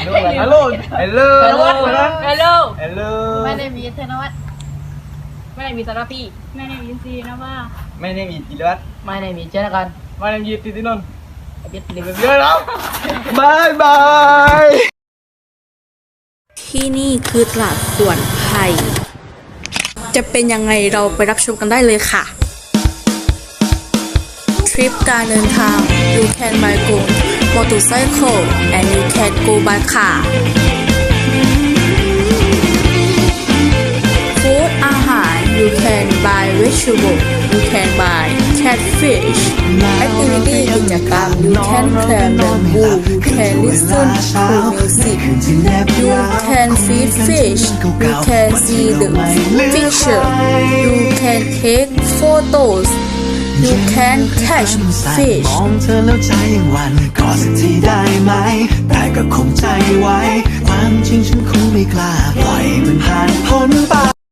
ฮัลโหลฮัลโหลฮัลโหลฮัลโหลไม่ได้มีธนวัฒน์ไม่ได้มีสาระพี่ไม่ได้มีซีนะว่าไม่ได้มีจิรวัตรไม่ได้มีเจนกันไม่ได้มีติตินนท์เบียดเดียวเยอะแล้วบายบายที่นี่คือตลาดสวนไผ่จะเป็นยังไงเราไปรับชมกันได้เลยค่ะ ทริปการเดินทาง you can by go motorcycle and you can go by car ฟู้ดอาหาร you can buy vegetable you can buy catfish activity กิจกรรม you can climb bamboo you can listen to music you can feed fish you can see the picture you can take photos you can catch fish มองเธอแล้วใจยังหวันกอดสักทีได้ไหมแต่ก็คงใจไว้